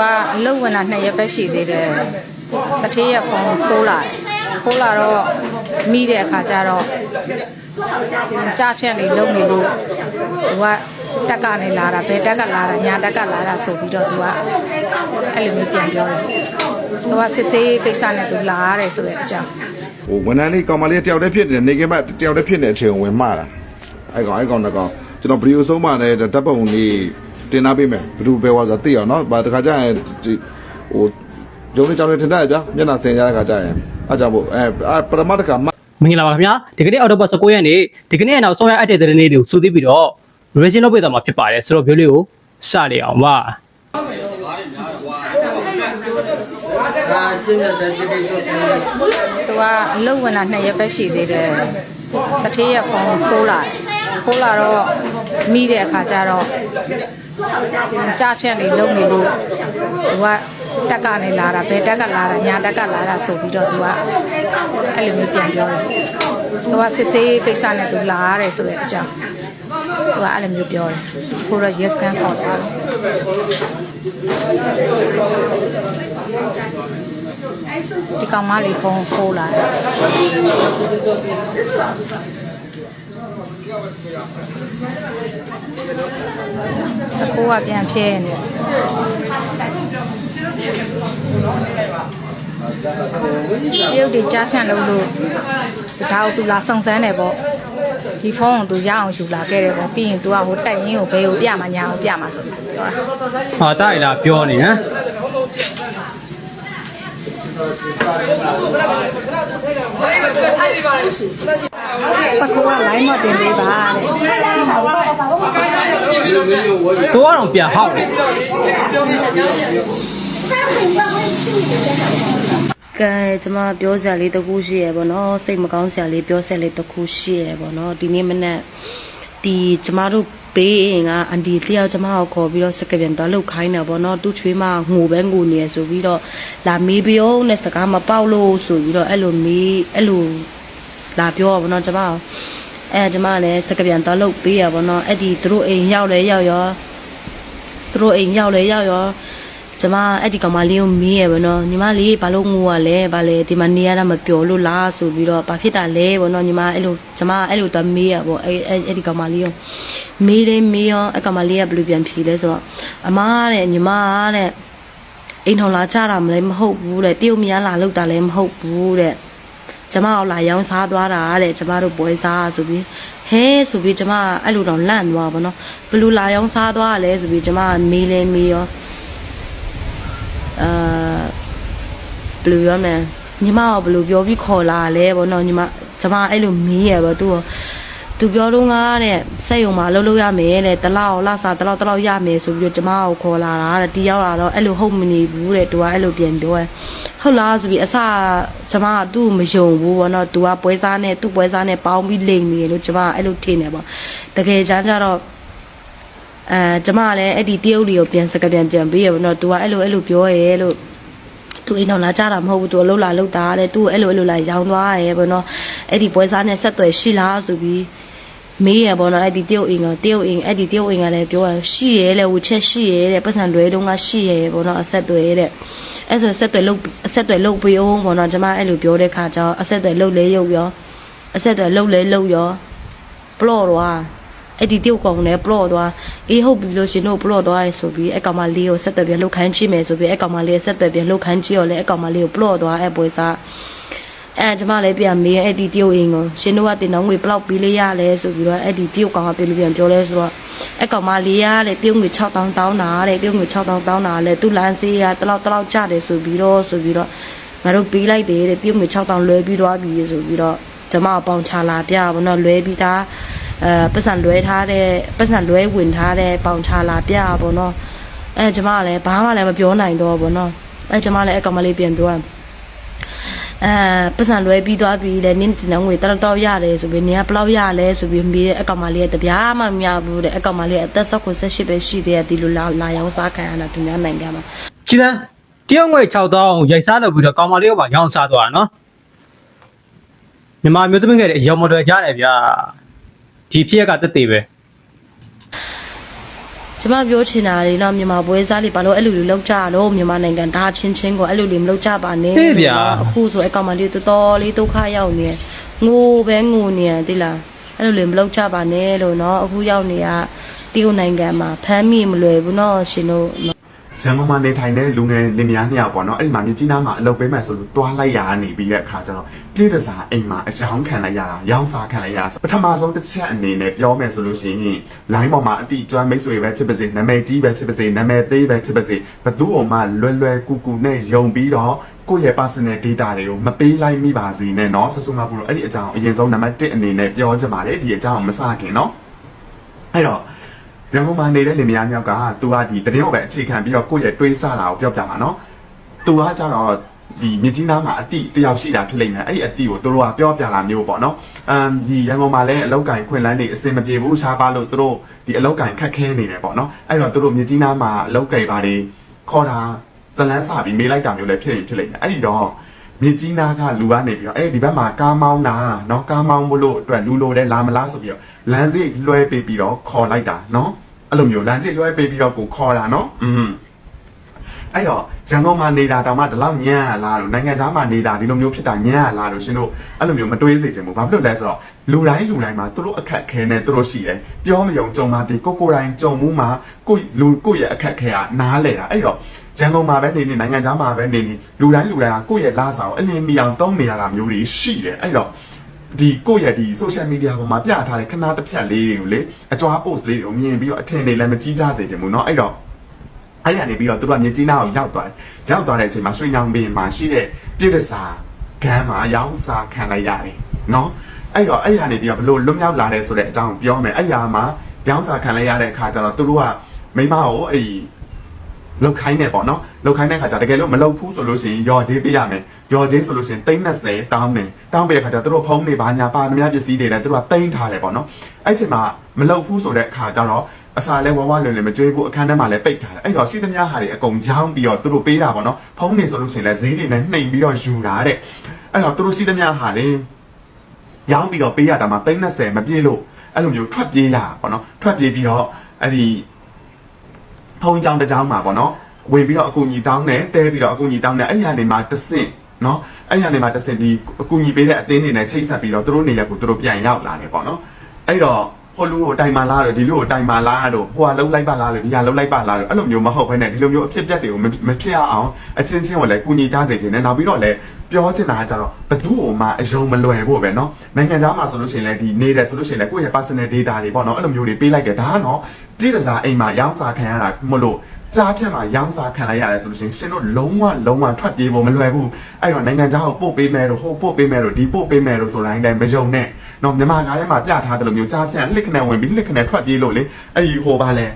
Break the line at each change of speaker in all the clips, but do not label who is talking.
ကအလုတ်ဝင်တာနှစ်ရက်ပဲရှိသေးတယ်တထေးရဲ့ဖုန်းကိုခိုးလာတယ်ခိုးလာတော့မိတဲ့အခါကျတော့ကြားဖြတ်နေလုံနေလို့သူကတက်ကနေလာတာဘယ်တက်ကလာတာညာတက်ကလာတာဆိုပြီးတော့သူကအဲ့လိုမျိုးပြန်ပြောတယ်သူကစစ်ဆေးကိစ္စနဲ့သူလာရတယ်ဆိုတဲ့အကြောင်း
ဟိုဝန်ထမ်းလေးကောင်မလေးတယောက်တည်းဖြစ်နေတယ်နေကင်းမတယောက်တည်းဖြစ်နေတဲ့အချိန်ကိုဝင်မှားတာအဲ့ကောင်အဲ့ကောင်တော့ကောင်ကျွန်တော်ဗီဒီယိုဆုံးမှလည်းဓာတ်ပုံလေး တင်ထားပေးမယ်ဘယ်သူပဲဝါဆိုသိအောင်နော်ဗာတခါကျရင်ဒီဟိုဂျုံလေးကြောင်းလေးထင်တတ်ရဗျာမျက်နှာစင်ကြတဲ့ခါကျရင်အားကြောင့်မို့အဲအာပရမတ်တကမ
မင်္ဂလာပါခင်ဗျာဒီကနေ့အော်တိုဘတ်19ရက်နေ့ဒီကနေ့အနောက်ဆုံးရအပ်တဲ့တဲ့နေ့တွေကိုစူးသိပြီးတော့ revision လုပ်ပေးသွားမှာဖြစ်ပါတယ်ဆိုတော့ view လေးကိုစရအောင်ပါ
သူကအလုတ်ဝင်တာနှစ်ရက်ပဲရှိသေးတယ်တထေးရဲ့ဖုန်းကိုခိုးလာတယ်ခိုးလာတော့မိတဲ့အခါကျတော့ ကြားဖြတ်နေလုံနေလို့သူကတက်ကနေလာတာဘယ်တက်ကလာတာညာတက်ကလာတာဆိုပြီးတော့သူကအဲ့လိုမျိုးပြန်ပြောတယ်သူကစစ်ဆေးကိစ္စနဲ့သူလာရတယ်ဆိုတဲ့အကြောင်းသူကအဲ့လိုမျိုးပြောတယ်ခိုးတော့ yes can ခေါ်သွားတယ်ဒီကောင်မလေးဖုန်းခိုးလာတယ် အကိုကပြန်ဖြဲနေတယ်ရုပ်တွေကြားဖြန့်လို့လို့ဒါကိုသူလာစုံစမ်းတယ်ပေါ့ဒီဖုန်းကိုသူရအောင်ယူလာခဲ့တယ်ပေါ့ပြီးရင်သူကဟိုတက်ရင်ကိုဘယ်ကိုပြမှာညာကိုပြမှာဆိုပြီးသူပြောတာ
ဟာတာရလာပြောနေဟမ်
ပကူကလိုင်းမတင်ပေးပါတဲ့
တော့တော့ပြန်ဟောက်တယ်
ကဲကျွန်မပြောစရာလေးတစ်ခုရှိရပေါ့နော်စိတ်မကောင်းစရာလေးပြောစရာလေးတစ်ခုရှိရပေါ့နော်ဒီနေ့မနက်ဒီကျမတို့ ဘေးအိမ်ကအန်တီတယောက်ကျမကိုခေါ်ပြီးတော့စကပြန်တော့လှုပ်ခိုင်းတယ်ပေါ့နော်သူ့ချွေးမငိုပဲငိုနေရဆိုပြီးတော့လာမေးပြောနဲ့စကားမပေါက်လို့ဆိုပြီးတော့အဲ့လိုမေးအဲ့လိုလာပြောပါပေါ့နော်ကျမအဲကျမလည်းစကပြန်တော့လှုပ်ပေးရပေါ့နော်အဲ့ဒီသူတို့အိမ်ရောက်လဲရောက်ရောသူတို့အိမ်ရောက်လဲရောက်ရော ကျမအဲ့ဒီကောင်မလေးကိုမေးရပါတော့ညီမလေးဘာလို့ငိုရလဲဘာလဲဒီမှာနေရတာမပြောလို့လားဆိုပြီးတော့ဘာဖြစ်တာလဲဘောနော်ညီမအဲ့လိုကျမအဲ့လိုတော့မေးရပေါ့အဲ့အဲ့အဲ့ဒီကောင်မလေးကိုမေးတယ်မေးရောအဲ့ကောင်မလေးကဘယ်လိုပြန်ဖြေလဲဆိုတော့အမားတဲ့ညီမတဲ့အိမ်ထောင်လာကြတာမလဲမဟုတ်ဘူးတဲ့တရုတ်မြားလာလောက်တာလည်းမဟုတ်ဘူးတဲ့ကျမအောင်လာရောင်းစားသွားတာတဲ့ကျမတို့ပွဲစားဆိုပြီးဟဲဆိုပြီးကျမအဲ့လိုတော့လန့်သွားပါတော့ဘယ်လိုလာရောင်းစားသွားရလဲဆိုပြီးကျမမေးလဲမေးရော အာဘယ်လိုပြောမလဲညီမကဘယ်လိုပြောပြီးခေါ်လာလဲဗောနော်ညီမကျမအဲ့လိုမေးရပါသူ့ကိုသူပြောတော့ငါတဲ့စက်ယုံမှာလှုပ်လှုပ်ရမယ်တဲ့တလောက်လစာတလောက်တလောက်ရမယ်ဆိုပြီးတော့ကျမကိုခေါ်လာတာတဲ့တီးရောက်လာတော့အဲ့လိုဟုတ်မနေဘူးတဲ့သူကအဲ့လိုပြန်ပြောတယ်ဟုတ်လားဆိုပြီးအစကျမကသူ့ကိုမယုံဘူးဗောနော်သူကပွဲစားနဲ့သူ့ပွဲစားနဲ့ပေါင်းပြီးလိမ်နေတယ်လို့ကျမကအဲ့လိုထင်တယ်ဗောတကယ်ကြမ်းကြတော့ အဲကျမကလည်းအဲ့ဒီတရုတ်လေးကိုပြန်စကပြန်ပြန်ပြီးရပေါ့နော်။ तू ကအဲ့လိုအဲ့လိုပြောရဲလို့သူအိမ်တော်လာကြတာမဟုတ်ဘူးသူအလုပ်လာလုပ်တာတဲ့သူအဲ့လိုအဲ့လိုလာရောင်းသွားရဲပေါ့နော်အဲ့ဒီပွဲစားနဲ့ဆက်သွယ်ရှိလားဆိုပြီးမေးရပေါ့နော်အဲ့ဒီတရုတ်အိမ်ကတရုတ်အိမ်အဲ့ဒီတရုတ်အိမ်ကလည်းပြောတာရှိရဲလေဝချက်ရှိရဲတဲ့ပတ်စံလွဲတုံးကရှိရဲပေါ့နော်အဆက်သွယ်တဲ့အဲ့ဆိုဆက်သွယ်လုတ်အဆက်သွယ်လုတ်ပြုံးပေါ့နော်ကျွန်မအဲ့လိုပြောတဲ့ခါကျတော့အဆက်သွယ်လုတ်လဲရုပ်ရောအဆက်သွယ်လုတ်လဲလုတ်ရောဘလော့တော့ အဲ့ဒီတုတ်ကောင်နဲ့ပလော့သွားအေးဟုတ်ပြီလို့ရှင်တို့ပလော့သွားရဲဆိုပြီးအဲ့ကောင်မလေးကိုဆက်သွယ်ပြန်လှုပ်ခန်းကြည့်မယ်ဆိုပြီးအဲ့ကောင်မလေးဆက်သွယ်ပြန်လှုပ်ခန်းကြည့်ရောလေအဲ့ကောင်မလေးကိုပလော့သွားအဲ့ပွဲစားအဲ့ကျမလည်းပြန်မေးအဲ့ဒီတုတ်အင်းကိုရှင်တို့ကတင်တော့ငွေဘလောက်ပြီးလေးရလဲဆိုပြီးတော့အဲ့ဒီတုတ်ကောင်ကပြန်ပြန်ပြောလဲဆိုတော့အဲ့ကောင်မလေးရတဲ့တုတ်ငွေ6000တောင်းတာတဲ့တုတ်ငွေ6000တောင်းတာလေသူ့လမ်းစေးကတလောက်တလောက်ကြတယ်ဆိုပြီးတော့ဆိုပြီးတော့ငါတို့ပေးလိုက်တယ်တဲ့တုတ်ငွေ6000လွဲပြီးသွားပြီဆိုပြီးတော့ကျမအပေါင်ချလာပြပါတော့လွဲပြီးသား အဲပတ်စံလွဲထားတဲ့ပတ်စံလွဲဝင်ထားတဲ့ပေါင်ချလာပြပေါ့နော်အဲကျမကလည်းဘာမှလည်းမပြောနိုင်တော့ပေါ့နော်အဲကျမလည်းအကောင်မလေးပြန်ပြောရအဲပတ်စံလွဲပြီးသွားပြီလေနင်းတင်ငွေတောက်တောက်ရတယ်ဆိုပြီးနင်ကဘယ်လောက်ရလဲဆိုပြီးမေးတဲ့အကောင်မလေးကတပြားမှမရဘူးတဲ့အကောင်မလေးကအသက်16ပဲရှိသေးတယ်ဒီလိုလာလာရောက်စားခံရတာသူများနိုင်ငံမှာ
ကြည်တန်းတယောက်ငွေ6000ရိုက်စားလုပ်ပြီးတော့ကောင်မလေးကိုပါရောင်းစားသွားတာနော်မြန်မာမျိုးသမီးငယ်တွေအယောင်မတော်ကြားတယ်ဗျာ ဒီဖြစ်ရကတက်သေးပဲ
ကျမပြောချင်တာလေနော်မြန်မာပွဲစားလေးဘာလို့အဲ့လိုလိုလောက်ကြတော့မြန်မာနိုင်ငံသားချင်းချင်းကိုအဲ့လိုလိုမလောက်ကြပါနဲ့
ဟေးဗျာ
အခုဆိုအကောင်မလေးတော်တော်လေးဒုက္ခရောက်နေတယ်ငိုပဲငိုနေတယ်တိလားအဲ့လိုလိုမလောက်ကြပါနဲ့လို့နော်အခုရောက်နေရတရုတ်နိုင်ငံမှာဖမ်းမိမလွယ်ဘူးနော်ရှင်တို့
ရန်ကုန်မှာနေထိုင်တဲ့လူငယ်လင်မယားနှစ်ယောက်ပေါ့နော်အဲ့ဒီမှာမြကြီးနားမှာအလုပ်ပေးမယ်ဆိုလို့တွားလိုက်ရနေပြီးတဲ့အခါကျတော့ပြည့်တစားအိမ်မှာအယောင်ခံလိုက်ရတာရောင်းစားခံလိုက်ရတာပထမဆုံးတစ်ချက်အနေနဲ့ပြောမယ်ဆိုလို့ရှိရင် line ပေါ်မှာအတိကျွမ်းမိတ်ဆွေပဲဖြစ်ပါစေနာမည်ကြီးပဲဖြစ်ပါစေနာမည်သေးပဲဖြစ်ပါစေဘသူ့အမှလွယ်လွယ်ကူကူနဲ့ယုံပြီးတော့ကိုယ့်ရဲ့ personal data တွေကိုမပေးလိုက်မိပါစေနဲ့เนาะဆက်စုံမဘူးလို့အဲ့ဒီအကြောင်းအရင်ဆုံးနံပါတ်1အနေနဲ့ပြောချင်ပါတယ်ဒီအကြောင်းမစခင်เนาะအဲ့တော့ ရန်ကုန်မှာနေတဲ့လင်မယားမြောက်ကသူကဒီတရင်ကိုပဲအခြေခံပြီးတော့ကိုယ့်ရဲ့တွေးဆတာကိုပြောပြမှာနော်။သူကကြတော့ဒီမြကြီးနားမှာအတိတယောက်ရှိတာဖြစ်လိမ့်မယ်။အဲ့ဒီအတိကိုသူတို့ကပြောပြလာမျိုးပေါ့နော်။အမ်ဒီရန်ကုန်မှာလည်းအလောက်ကင်ခွင့်လန်းနေအစင်မပြေဘူးရှားပါလို့သူတို့ဒီအလောက်ကင်ခက်ခဲနေတယ်ပေါ့နော်။အဲ့တော့သူတို့မြကြီးနားမှာအလောက်ကင်ပါတွေခေါ်တာဇလန်းစပြီးမေးလိုက်တာမျိုးလည်းဖြစ်ရင်ဖြစ်လိမ့်မယ်။အဲ့ဒီတော့ မြကြီးနားကလူကနေပြီးတော့အဲ့ဒီဘက်မှာကားမောင်းတာเนาะကားမောင်းမလို့အတွက်လူလိုတဲ့လာမလားဆိုပြီးတော့လမ်းစိတ်လွှဲပေးပြီးတော့ခေါ်လိုက်တာเนาะ အဲ့လိုမျိုးလမ်းစစ်လွှဲပေးပြီးတော့ကိုခေါ်တာနော်อืมအဲ့တော့ရန်ကုန်မှာနေတာတောင်မှဒီလောက်ညံ့ရလားလို့နိုင်ငံသားမှာနေတာဒီလိုမျိုးဖြစ်တာညံ့ရလားလို့ရှင်တို့အဲ့လိုမျိုးမတွေးစေချင်ဘူးဘာဖြစ်လို့လဲဆိုတော့လူတိုင်းလူတိုင်းမှာသူတို့အခက်ခဲနဲ့သူတို့ရှိတယ်ပြောမယုံကြုံမှဒီကိုကိုယ်တိုင်ကြုံမှုမှာကိုယ့်လူကိုယ့်ရဲ့အခက်ခဲကနားလဲတာအဲ့တော့ ရန်ကုန်မှာပဲနေနေနိုင်ငံသားမှာပဲနေနေလူတိုင်းလူတိုင်းကကိုယ့်ရဲ့လားဆောင်အလင်းမီအောင်တုံးနေရတာမျိုးတွေရှိတယ်အဲ့တော့ ဒီကိုယ့်ရဲ့ဒီ social media ပေါ်မှာပြထားတဲ့ခဏတစ်ဖြတ်လေးတွေကိုလေအကြွား post လေးတွေကိုမြင်ပြီးတော့အထင်တွေလည်းမကြီးကြစေချင်ဘူးเนาะအဲ့တော့အဲ့ရနေပြီးတော့သူတို့ကမြကြီးနားကိုရောက်သွားတယ်ရောက်သွားတဲ့အချိန်မှာရွှေညောင်ပင်မှာရှိတဲ့ပြည်တစားကမ်းမှာရောင်းစာခံလိုက်ရတယ်เนาะအဲ့တော့အဲ့ရနေပြီးတော့ဘလို့လွတ်မြောက်လာတယ်ဆိုတဲ့အကြောင်းကိုပြောမယ်အဲ့ရမှာရောင်းစာခံလိုက်ရတဲ့အခါကျတော့သူတို့ကမိမကိုအဲ့ဒီ လောက်ခိုင်းနေပေါ့နော်လောက်ခိုင်းတဲ့ခါကျတကယ်လို့မလောက်ဘူးဆိုလို့ရှိရင်ရော်ကြီးပေးရမယ်ရော်ကြီးဆိုလို့ရှိရင်330တောင်းနေတောင်းပေးတဲ့ခါကျသူတို့ဖုံးနေပါညာပါသမျှပစ္စည်းတွေလည်းသူတို့ကတိမ့်ထားတယ်ပေါ့နော်အဲ့ချိန်မှာမလောက်ဘူးဆိုတဲ့အခါကျတော့အစာလဲဝဝလွင်လွင်မကြွေးဘူးအခန်းထဲမှာလည်းပိတ်ထားတယ်အဲ့တော့ရှိသမျှဟာတွေအကုန်ကြောင်းပြီးတော့သူတို့ပေးတာပေါ့နော်ဖုံးနေဆိုလို့ရှိရင်လည်းဈေးတွေနဲ့နှိမ်ပြီးတော့ယူတာတဲ့အဲ့တော့သူတို့ရှိသမျှဟာတွေရောင်းပြီးတော့ပေးရတာမှာ330မပြည့်လို့အဲ့လိုမျိုးထွက်ပြေးရတာပေါ့နော်ထွက်ပြေးပြီးတော့အဲ့ဒီ ဖုံးကြောင်တစ်ကြောင်မှာပေါ့နော်ဝင်ပြီးတော့အကူညီတောင်းတယ်တဲပြီးတော့အကူညီတောင်းတယ်အဲ့ဒီကနေမှတစ်ဆင့်နော်အဲ့ဒီကနေမှတစ်ဆင့်ဒီအကူညီပေးတဲ့အသင်းတွေနဲ့ချိတ်ဆက်ပြီးတော့သူတို့နေရက်ကိုသူတို့ပြန်ရောက်လာတယ်ပေါ့နော်အဲ့တော့ဟိုလူကိုတိုင်မာလားတော့ဒီလူကိုတိုင်မာလားတော့ဟိုကလှုပ်လိုက်ပါလားလို့ဒီကလှုပ်လိုက်ပါလားလို့အဲ့လိုမျိုးမဟုတ်ဘဲနဲ့ဒီလိုမျိုးအဖြစ်ပြက်တွေကိုမမဖြစ်အောင်အချင်းချင်းကိုလည်းကူညီကြစေခြင်းနဲ့နောက်ပြီးတော့လည်း ပြောချင်တာကကြတော့ဘသူ့ကိုမှအယုံမလွယ်ဖို့ပဲเนาะနိုင်ငံသားမှာဆိုလို့ရှိရင်လည်းဒီနေတယ်ဆိုလို့ရှိရင်လည်းကိုယ့်ရဲ့ personal data တွေပေါ့เนาะအဲ့လိုမျိုးတွေပေးလိုက်တယ်ဒါကတော့ပြည်သူစားအိမ်မှာရောင်းစားခံရတာမလို့ကြားဖြတ်မှာရောင်းစားခံလိုက်ရတယ်ဆိုလို့ရှိရင်ရှင်တို့လုံးဝလုံးဝထွက်ပြေးဖို့မလွယ်ဘူးအဲ့တော့နိုင်ငံသားကိုပို့ပေးမယ်လို့ဟိုပို့ပေးမယ်လို့ဒီပို့ပေးမယ်လို့ဆိုတိုင်းတိုင်းမယုံနဲ့เนาะမြန်မာကားထဲမှာပြထားတယ်လို့မျိုးကြားဖြတ်လှစ်ခနဲ့ဝင်ပြီးလှစ်ခနဲ့ထွက်ပြေးလို့လေအဲ့ဒီဟိုပါလဲ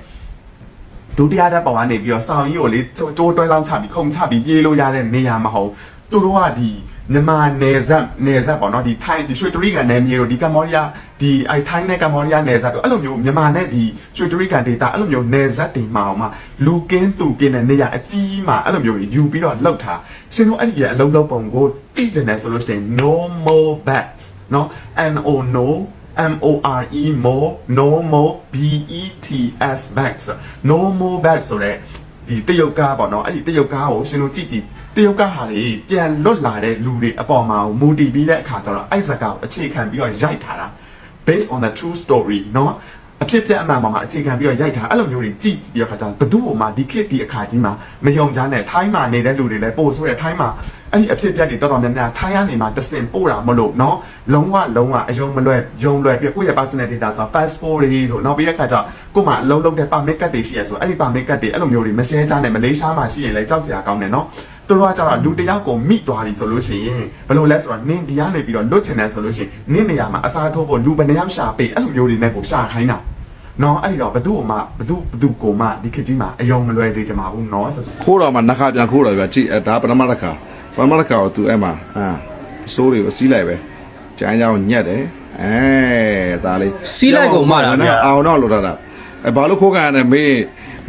ဒုတိယဓာတ်ပေါ်ကနေပြီးတော့စောင်းကြီးကိုလေကျိုးကျိုးတွဲလောင်းချပြီးခုံချပြီးပြေးလို့ရတဲ့နေရာမဟုတ် သူတို့ကဒီမြန်မာနယ်စပ်နယ်စပ်ပေါ့နော်ဒီထိုင်းဒီရွှေတရိကန်နယ်မြေတို့ဒီကမ္ဘောဒီးယားဒီအဲထိုင်းနဲ့ကမ္ဘောဒီးယားနယ်စပ်တို့အဲ့လိုမျိုးမြန်မာနဲ့ဒီရွှေတရိကန်ဒေတာအဲ့လိုမျိုးနယ်စပ်တွေမှာအောင်မှလူကင်းသူကင်းတဲ့နေရာအကြီးမှာအဲ့လိုမျိုးယူပြီးတော့လှုပ်ထားရှင်တို့အဲ့ဒီရဲ့အလုံးလုံးပုံကိုသိကျင်တယ်ဆိုလို့ရှိရင် no more bats နော် n o no M O R E more no more B E T S bags no more bags ဆိုတဲ့ဒီတရုတ်ကားပေါ့နော်အဲ့ဒီတရုတ်ကားကိုရှင်တို့ကြည့်ကြည့် တရုတ်ကားဟာလေပြန်လွတ်လာတဲ့လူတွေအပေါ်မှာမူတည်ပြီးတဲ့အခါကျတော့အဲ့ဇာတ်ကားကိုအခြေခံပြီးတော့ရိုက်ထားတာ based on the true story เนาะအဖြစ်ပြက်အမှန်ပေါ်မှာအခြေခံပြီးတော့ရိုက်ထားအဲ့လိုမျိုးတွေကြည့်ပြီးတော့ခါကျတော့ဘသူ့ကိုမှဒီခေတ်ဒီအခါကြီးမှာမယုံကြနဲ့ထိုင်းမှာနေတဲ့လူတွေလည်းပို့ဆိုရထိုင်းမှာအဲ့ဒီအဖြစ်ပြက်တွေတော်တော်များများထိုင်းကနေမှတစင်ပို့တာမလို့เนาะလုံးဝလုံးဝအယုံမလွဲယုံလွဲပြီးကိုယ့်ရဲ့ personal data ဆိုတာ passport တွေလို့နောက်ပြီးတဲ့ခါကျကို့မှာအလုံးလုံးတဲ့ permit card တွေရှိရဆိုအဲ့ဒီ permit card တွေအဲ့လိုမျိုးတွေမရှင်းကြနဲ့မလေးရှားမှာရှိရင်လည်းကြောက်စရာကောင်းတယ်เนาะ သူတို့ကကျတော့လူတစ်ယောက်ကိုမိသွားပြီဆိုလို့ရှိရင်ဘယ်လိုလဲဆိုတော့နင်းဒီကနေပြီးတော့လွတ်ချင်တယ်ဆိုလို့ရှိရင်နင်းနေရာမှာအစားထိုးဖို့လူဘယ်နှယောက်ရှာပေးအဲ့လိုမျိုးတွေနဲ့ကိုရှာခိုင်းတာနော်အဲ့ဒီတော့ဘသူ့ကိုမှဘသူဘသူကိုမှဒီခေတ်ကြီးမှာအယုံမလွယ်စေချင်ပါဘူးနော်ဆိုဆို
ခိုးတော့မှနှခါပြန်ခိုးတော့ဗျကြည့်အဲဒါပထမတစ်ခါပထမတစ်ခါကိုသူအဲ့မှာဟာစိုးတွေကိုစီးလိုက်ပဲကျန်းချောင်းညက်တယ်အဲဒါလေး
စီးလိုက်ကုန်မှလားဗျာ
အောင်တော့လို့ထားတာအဲဘာလို့ခိုးကန်ရလဲမေး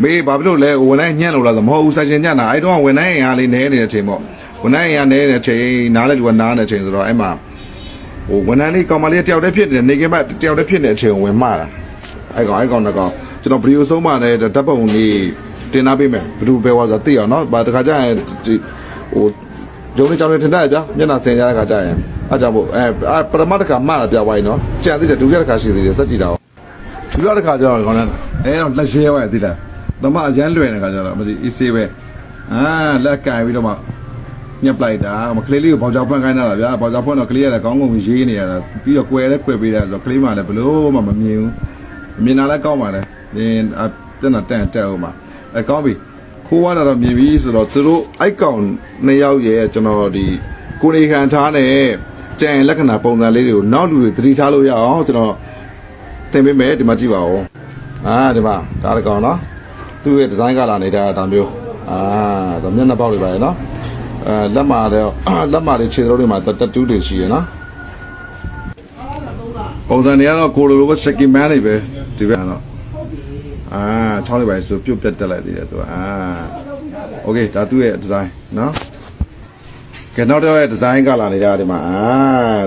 မေးဘာဖြစ်လို့လဲဝန်တိုင်းညက်လို့လားဆိုမဟုတ်ဘူးဆက်ရှင်ညက်တာအဲ့တော့ဝန်တိုင်းရင်အားလေးနဲနေတဲ့အချိန်ပေါ့ဝန်တိုင်းရင်အားနဲနေတဲ့အချိန်နားလဲလူကနားနေတဲ့အချိန်ဆိုတော့အဲ့မှာဟိုဝန်တိုင်းလေးကောင်မလေးတယောက်တည်းဖြစ်နေနေကမှတယောက်တည်းဖြစ်နေတဲ့အချိန်ကိုဝင်မှားတာအဲ့ကောင်အဲ့ကောင်တော့ကောင်ကျွန်တော်ဗီဒီယိုဆုံးမှလည်းဓာတ်ပုံလေးတင်ထားပေးမယ်ဘယ်သူပဲဝါဆိုသိအောင်နော်ဗာတခါကျရင်ဒီဟိုဂျုံလေးကြောင်လေးထင်တယ်ဗျာမျက်နှာဆင်ရတဲ့ခါကျရင်အားကြောင့်မို့အဲအာပရမတ်တခါမှလာပြသွားရင်နော်ကြံသေးတယ်ဒုတိယတစ်ခါရှိသေးတယ်စက်ကြည့်တာအောင်ဒုတိယတစ်ခါကျတော့ခေါင်းနဲ့အဲတော့လက်ရဲသွားရသေးတယ် တော့မှအရန်လွယ်နေခါကျတော့မသိအေးဆေးပဲအာလက်ကင်ပြီးတော့မှညက်ပလိုက်တာမကလေးလေးကိုဘောင်ချောင်ဖွင့်ခိုင်းတာလားဗျာဘောင်ချောင်ဖွင့်တော့ကလေးကလည်းကောင်းကောင်းရေးနေရတာပြီးတော့ကွယ်လည်းကွယ်ပေးတယ်ဆိုတော့ကလေးမှလည်းဘလို့မှမမြင်ဘူးမြင်တာလည်းကောင်းပါလေဒီအတက်တာတန်တက်အောင်ပါအဲကောင်းပြီခိုးရတာတော့မြင်ပြီဆိုတော့သူတို့အိုက်ကောင်နှစ်ယောက်ရဲ့ကျွန်တော်ဒီကိုနေခံထားတဲ့ကြံလက္ခဏာပုံစံလေးတွေကိုနောက်လူတွေသတိထားလို့ရအောင်ကျွန်တော်သင်ပေးမယ်ဒီမှာကြည့်ပါဦးအာဒီမှာဒါလည်းကောင်းနော် သူ့ရဲ့ဒီဇိုင်းကလာနေတာဒါမျိုးအာဒါမျက်နှာပေါက်တွေပါရနော်အဲလက်မာတော့လက်မာတွေခြေတော်တွေမှာတတူးတွေရှိရနော်ပုံစံတွေကတော့ကိုလိုလိုပဲ shaky man တွေပဲဒီဘက်ကတော့အာချောင်းလေးပါဆိုပြုတ်ပြတ်တက်လိုက်သေးတယ်သူကအာ okay ဒါသူ့ရဲ့ design နော်ကဲနောက်တော့ရဲ့ design ကလာနေတာဒီမှာအာ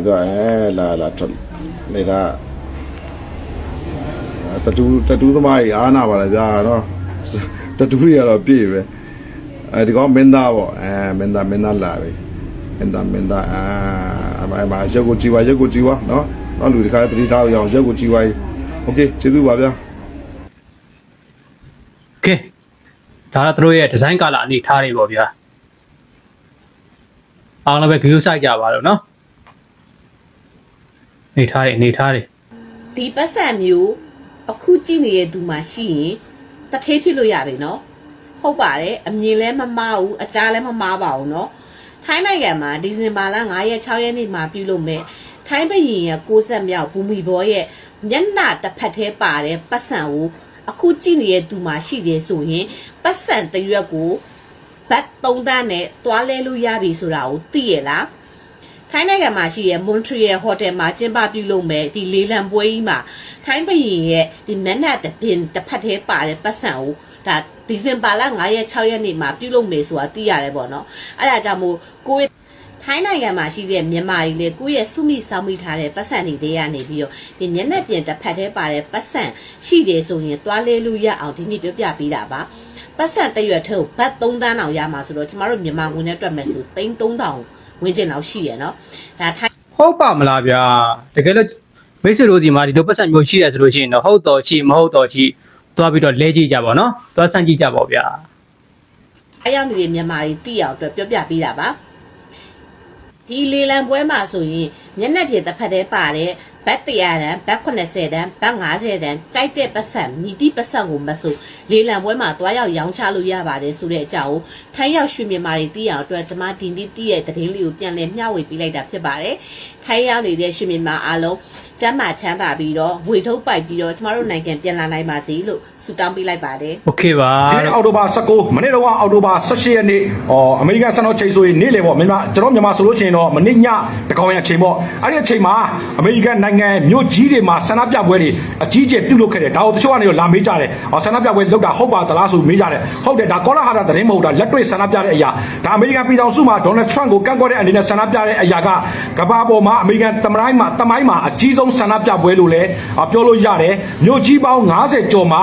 သူကအဲလာလာထွက်နေတာတတူးတတူးသမားကြီးအားနာပါလားဗျာနော် တတူးတွေကတော့ပြည့်ပဲ အဲဒီကောင်မင်းသားပေါ့အဲမင်းသားမင်းသားလာပြီမင်းသားမင်းသားအာအမအမရုပ်ကိုကြည့်ပါရုပ်ကိုကြည့်ပါနော်နောက်လူဒီခါတတိထားအောင်ရုပ်ကိုကြည့်ပါโอเคကျေးဇူးပါဗျာ
ကဲဒါတော့သူတို့ရဲ့ဒီဇိုင်းကာလာအနေထားတွေပေါ့ဗျာအားလုံးပဲဂရုစိုက်ကြပါတော့နော်အနေထားတွေအနေထားတွေ
ဒီပတ်စံမျိုးအခုကြည့်နေတဲ့သူမှရှိရင် တထေးဖြစ်လို့ရပြီနော်ဟုတ်ပါတယ်အမြင်လဲမမဘူးအကြားလဲမမပါဘူးနော်ထိုင်းနိုင်ငံမှာဒီဇင်ဘာလ9ရက်6ရက်နေ့မှာပြုလုပ်မဲ့ထိုင်းဘရင်ရဲ့ကိုဆက်မြောက်ဘူမီဘောရဲ့မျက်နှာတစ်ဖက်သေးပါတဲ့ပတ်စံကိုအခုကြည့်နေတဲ့သူမှရှိတယ်ဆိုရင်ပတ်စံတစ်ရွက်ကိုဘတ်3တန်းနဲ့တွားလဲလို့ရပြီဆိုတာကိုသိရလား ထိုင်းနိုင်ငံမှာရှိတဲ့ Montreal Hotel မှာကျင်းပပြုလုပ်မဲ့ဒီလေလံပွဲကြီးမှာထိုင်းဘရင်ရဲ့ဒီမက်နတ်တပင်တစ်ဖက်သေးပါတဲ့ပတ်စံကိုဒါဒီဇင်ဘာလ9ရက်6ရက်နေ့မှာပြုလုပ်မယ်ဆိုတာသိရတယ်ပေါ့နော်အဲ့ဒါကြောင့်မို့ကိုယ့်ထိုင်းနိုင်ငံမှာရှိတဲ့မြန်မာတွေလေကိုယ့်ရဲ့စုမိစောင်းမိထားတဲ့ပတ်စံတွေတွေကနေပြီးတော့ဒီမျက်နှာပြင်တစ်ဖက်သေးပါတဲ့ပတ်စံရှိတယ်ဆိုရင်သွားလဲလို့ရအောင်ဒီနေ့ပြောပြပေးတာပါပတ်စံတရွက်ထဲကိုဘတ်3တန်းအောင်ရမှာဆိုတော့ကျမတို့မြန်မာငွေနဲ့တွက်မယ်ဆို3300 ဝန်းကျင်လောက်ရှိရနော်ဒါထိုင်း
ဟုတ်ပါမလားဗျာတကယ်လို့မိတ်ဆွေတို့စီမှာဒီလိုပတ်စံမျိုးရှိရဆိုလို့ရှိရင်တော့ဟုတ်တော်ချီမဟုတ်တော်ချီသွားပြီးတော့လဲကြည့်ကြပါနော်သွားဆန့်ကြည့်ကြပါဗျာ
အရောက်နေတဲ့မြန်မာတွေသိအောင်အတွက်ပြောပြပေးတာပါဒီလေလံပွဲမှာဆိုရင်မျက်နှာပြင်တစ်ဖက်တည်းပါတယ် ဘတ်100တန်းဘတ်80တန်းဘတ်50တန်းကြိုက်တဲ့ပတ်စံမြည်တိပတ်စံကိုမဆိုလေလံပွဲမှာတွားရောက်ရောင်းချလို့ရပါတယ်ဆိုတဲ့အကြောင်းကိုထိုင်းရောက်ရွှေမြန်မာတွေသိအောင်အတွက်ကျွန်မဒီနေ့သိတဲ့သတင်းလေးကိုပြန်လည်မျှဝေပေးလိုက်တာဖြစ်ပါတယ်ထိုင်းရောက်နေတဲ့ရွှေမြန်မာအားလုံး ကျမ်းမာချမ်းသာပြီးတော့ဝေထုတ်ပိုက်ပြီးတော့ကျမတို့နိုင်ငံပြန်လာနိုင်ပါစေလို့ဆုတောင်းပေးလိုက်ပါတယ်
โอเคပါ
ဒီနေ့အောက်တိုဘာ19မနေ့တော့ကအောက်တိုဘာ18ရက်နေ့အော်အမေရိကန်စံတော်ချိန်ဆိုရင်နေ့လေပေါ့မြန်မာကျွန်တော်မြန်မာဆိုလို့ရှိရင်တော့မနေ့ညတကောင်ရအချိန်ပေါ့အဲ့ဒီအချိန်မှာအမေရိကန်နိုင်ငံမြို့ကြီးတွေမှာဆန္ဒပြပွဲတွေအကြီးအကျယ်ပြုလုပ်ခဲ့တယ်ဒါကိုတချို့ကနေတော့လာမေးကြတယ်အော်ဆန္ဒပြပွဲလုပ်တာဟုတ်ပါသလားဆိုမေးကြတယ်ဟုတ်တယ်ဒါကောလာဟာတာသတင်းမဟုတ်တာလက်တွေ့ဆန္ဒပြတဲ့အရာဒါအမေရိကန်ပြည်ထောင်စုမှာဒေါ်နယ်ထရန့်ကိုကန့်ကွက်တဲ့အနေနဲ့ဆန္ဒပြတဲ့အရာကကမ္ဘာပေါ်မှာအမေရိကန်သမ္မတမှာတမိုင်းမှာအကြီးဆုံး းဆန္ဒပြပွဲလို့လည်းအော်ပြောလို့ရတယ်မြို့ကြီးပေါင်း90ကျော်မှာ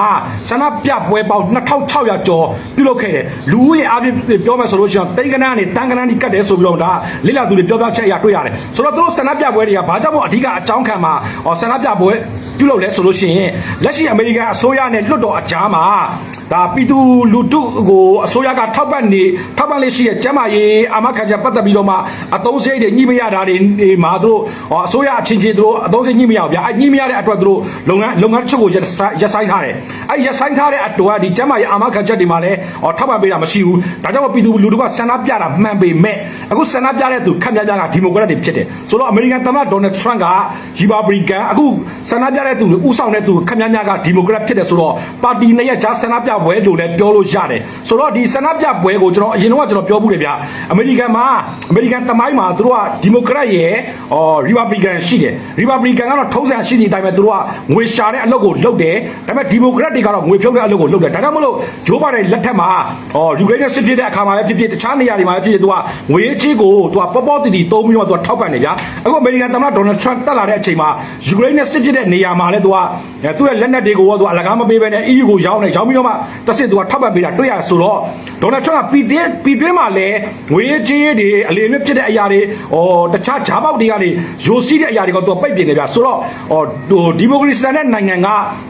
ဆန္ဒပြပွဲပေါင်း2600ကျော်ပြုလုပ်ခဲ့တယ်လူဦးရေအပြည့်ပြောမယ်ဆိုလို့ရှိရင်တိန်ကနန်းနဲ့တန်ကနန်းကြီးကတ်တယ်ဆိုပြီးတော့ဒါလိလာသူတွေပြောပြချက်အရာတွေ့ရတယ်ဆိုတော့သူတို့ဆန္ဒပြပွဲတွေကဘာကြောင့်မို့အဓိကအကြောင်းခံမှာအော်ဆန္ဒပြပွဲပြုလုပ်လဲဆိုလို့ရှိရင်လက်ရှိအမေရိကန်အစိုးရနဲ့လွှတ်တော်အကြားမှာဒါပြည်သူလူထုကိုအစိုးရကထောက်ပံ့နေထောက်ပံ့လေးရှိတဲ့ကျန်းမာရေးအာမခံချက်ပတ်သက်ပြီးတော့မှအသုံးစရိတ်တွေညှိမရတာတွေနေမှာသူတို့အော်အစိုးရအချင်းချင်းသူတို့အသုံးစရိတ်ညှိမရဘူးဗျာအဲညှိမရတဲ့အတွက်သူတို့လုပ်ငန်းလုပ်ငန်းတစ်ချို့ကိုရက်ဆိုင်ရက်ဆိုင်ထားတယ်အဲရက်ဆိုင်ထားတဲ့အတွက်ဒီကျန်းမာရေးအာမခံချက်တွေမှာလည်းအော်ထောက်ပံ့ပေးတာမရှိဘူးဒါကြောင့်မို့ပြည်သူလူထုကဆန္ဒပြတာမှန်ပေမဲ့အခုဆန္ဒပြတဲ့သူခက်များများကဒီမိုကရက်တွေဖြစ်တယ်ဆိုတော့အမေရိကန်သမ္မတဒေါ်နယ်ထရန့်ကရီပါဘလီကန်အခုဆန္ဒပြတဲ့သူတွေဥဆောင်တဲ့သူခက်များများကဒီမိုကရက်ဖြစ်တယ်ဆိုတော့ပါတီနဲ့ရဲ့ဂျာဆန္ဒပြပွဲလို့လည်းပြောလို့ရတယ်ဆိုတော့ဒီဆန္ဒပြပွဲကိုကျွန်တော်အရင်တော့ကျွန်တော်ပြောမှုတယ်ဗျာအမေရိကန်မှာအမေရိကန်တမိုင်းမှာသူတို့ကဒီမိုကရက်ရဲ့အော်ရီပါဘလီကန်ရှိတယ်ရီပါဘလီကန်ကတော့ထုံးစံရှိတဲ့အတိုင်းပဲသူတို့ကငွေရှာတဲ့အလုပ်ကိုလုပ်တယ်ဒါပေမဲ့ဒီမိုကရက်တွေကတော့ငွေဖြုတ်တဲ့အလုပ်ကိုလုပ်တယ်ဒါကြောင့်မလို့ဂျိုးဘိုင်ဒန်လက်ထက်မှာအော်ယူကရိန်းနဲ့စစ်ဖြစ်တဲ့အခါမှာပဲဖြစ်ဖြစ်တခြားနေရာတွေမှာပဲဖြစ်ဖြစ်သူကငွေကြေးကိုသူကပေါပေါတီတီသုံးပြီးတော့သူကထောက်ပံ့နေဗျာအခုအမေရိကန်သမ္မတဒေါ်နယ်ထရန့်တက်လာတဲ့အချိန်ချိန်မှာယူကရိန်းနဲ့စစ်ဖြစ်တဲ့နေရာမှာလည်းသူကအဲသူ့ရဲ့လက်နက်တွေကိုရောသူအလကားမပေးဘဲနဲ့ EU ကိုရောင်းနေရောင်းပြီးတော့မှတစ်စစ်သူကထောက်ပံ့ပေးတာတွေ့ရဆိုတော့ဒေါ်နယ်ထရန့်ကပြည်တွင်းပြည်တွင်းမှာလည်းငွေရေးကြေးရေးတွေအလေအလွတ်ဖြစ်တဲ့အရာတွေဟောတခြားဂျားပေါက်တွေကနေယိုစီးတဲ့အရာတွေကသူကပိတ်ပင်နေပြဆိုတော့ဟောဟိုဒီမိုကရေစီတဲ့နိုင်ငံ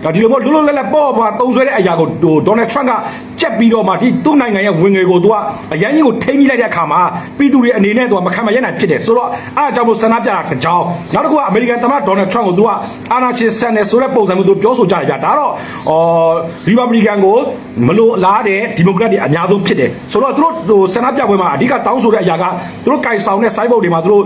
ကဒီလိုမျိုးလွတ်လွတ်လပ်လပ်ပေါ့ပေါ့သုံးဆွဲတဲ့အရာကိုဟိုဒေါ်နယ်ထရန့်ကကြက်ပြီးတော့မှဒီသူ့နိုင်ငံရဲ့ဝင်ငွေကိုသူကအရန်ကြီးကိုထိန်းပြီးလိုက်တဲ့အခါမှာပြည်သူတွေအနေနဲ့သူကမခံမရနိုင်ဖြစ်တယ်ဆိုတော့အားကြောင့်မို့ဆန္ဒပြတာတစ်ကြောင်းနောက်တစ်ခုကအမေရိကန်သမ္မတဒေါ်နယ်ထရန့်ကိုသူကအာဏာရှင်ဆန်တယ်ဆိုတဲ့ပုံစံမျိုးသူပြောဆိုကြတယ်ဗျာဒါတော့အော်ရီပတ်ဘလီကန်ကိုမလို့လားတဲ့ဒီမိုကရက်တွေအများဆုံးဖြစ်တယ်ဆိုတော့သူတို့ဟိုဆန္ဒပြပွဲမှာအဓိကတောင်းဆိုတဲ့အရာကသူတို့ကြိုင်ဆောင်တဲ့စိုင်းဘုတ်တွေမှာသူတို့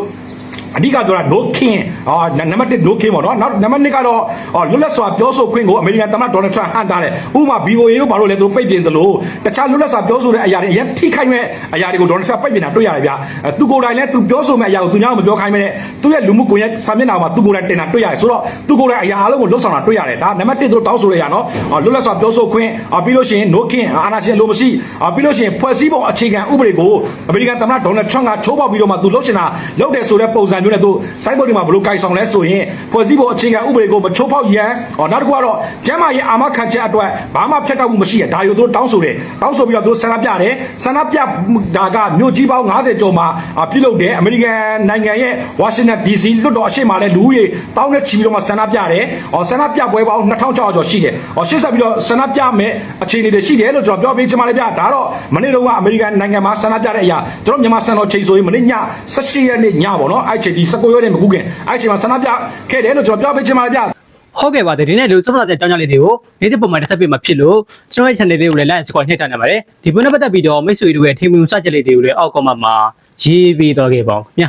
အဓိကပြောတာ no king အာနံပါတ်1 no king ပေါ့နော်နောက်နံပါတ်2ကတော့အော်လွတ်လပ်စွာပြောဆိုခွင့်ကိုအမေရိကန်သမ္မတဒေါ်နယ်ထရန့်ဟန်တာတယ်ဥပမာ BOA တို့ဘာလို့လဲသူတို့ပိတ်ပင်သလိုတခြားလွတ်လပ်စွာပြောဆိုတဲ့အရာတွေအရင်ထိခိုက်မဲ့အရာတွေကိုဒေါ်နယ်ထရန့်ပိတ်ပင်တာတွေ့ရတယ်ဗျအဲသူကိုယ်တိုင်လည်းသူပြောဆိုမဲ့အရာကိုသူများမပြောခိုင်းမဲ့သူရဲ့လူမှုကွန်ရက်စာမျက်နှာမှာသူကိုယ်တိုင်တင်တာတွေ့ရတယ်ဆိုတော့သူကိုယ်တိုင်အရာအလုံးကိုလွတ်ဆောင်တာတွေ့ရတယ်ဒါနံပါတ်1သူတို့တောင်းဆိုရရနော်အော်လွတ်လပ်စွာပြောဆိုခွင့်အာပြီးလို့ရှိရင် no king အာဏာရှင်လိုမရှိအာပြီးလို့ရှိရင်ဖွဲ့စည်းပုံအခြေခံဥပဒေကိုအမေရိကန်သမ္မတဒေါ်နယ်ထရန့်ကချိုးဖောက်ပြီးတော့မှသူလှုပ်ချင်တာလုပ်တယ်ဆိုတဲ့ပုံစံမျိုးနဲ့သူစိုင်းဘုတ်ဒီမှာဘလို့ကြိုင်ဆောင်လဲဆိုရင်ဖွဲ့စည်းပုံအခြေခံဥပဒေကိုမချိုးဖောက်ရန်ဟောနောက်တစ်ခုကတော့ကျမ်းမာရေးအာမခံချက်အတွက်ဘာမှဖြတ်တောက်မှုမရှိရဒါရို့သူတို့တောင်းဆိုတယ်တောင်းဆိုပြီးတော့သူတို့ဆန္ဒပြတယ်ဆန္ဒပြဒါကမြို့ကြီးပေါင်း90ကျော်မှာအာပြုလုပ်တယ်အမေရိကန်နိုင်ငံရဲ့ဝါရှင်တန် DC လွတ်တော်အရှိမလဲလူဦးရေတောင်းနဲ့ချီပြီးတော့မှဆန္ဒပြတယ်ဟောဆန္ဒပြပွဲပေါင်း2600ကျော်ရှိတယ်ဟောရှေ့ဆက်ပြီးတော့ဆန္ဒပြမဲ့အခြေအနေတွေရှိတယ်လို့ကျွန်တော်ပြောပေးချင်ပါတယ်ဗျဒါတော့မနေ့တုန်းကအမေရိကန်နိုင်ငံမှာဆန္ဒပြတဲ့အရာကျွန်တော်မြန်မာစံတော်ချိန်ဆိုရင်မနေ့ည18ရက်နေ့ညပေါ့နော်အဲ့ချိန်ဒီ19ရက်နေ့မကူခင်အဲ့ချိန်မှာဆန္ဒပြခဲ့တယ်လို့ကျွန်တော်ပြောပေးချင်ပါတယ်ဗျ
ဟုတ်ကဲ့ပါဒီနေ့လူစမလာတဲ့အကြောင်းအရာလေးတွေကိုနေ့တစ်ပုံမှန်တစ်ဆက်ပြမှာဖြစ်လို့ကျွန်တော်ရဲ့ channel လေးကိုလည်း like စကောနှိပ်ထားနေပါတယ်ဒီပုံနဲ့ပတ်သက်ပြီးတော့မိတ်ဆွေတို့ရဲ့ထင်မြင်စကြက်လေးတွေကိုလည်းအောက် comment မှာရေးပြီးတော့ခဲ့ပါဦးည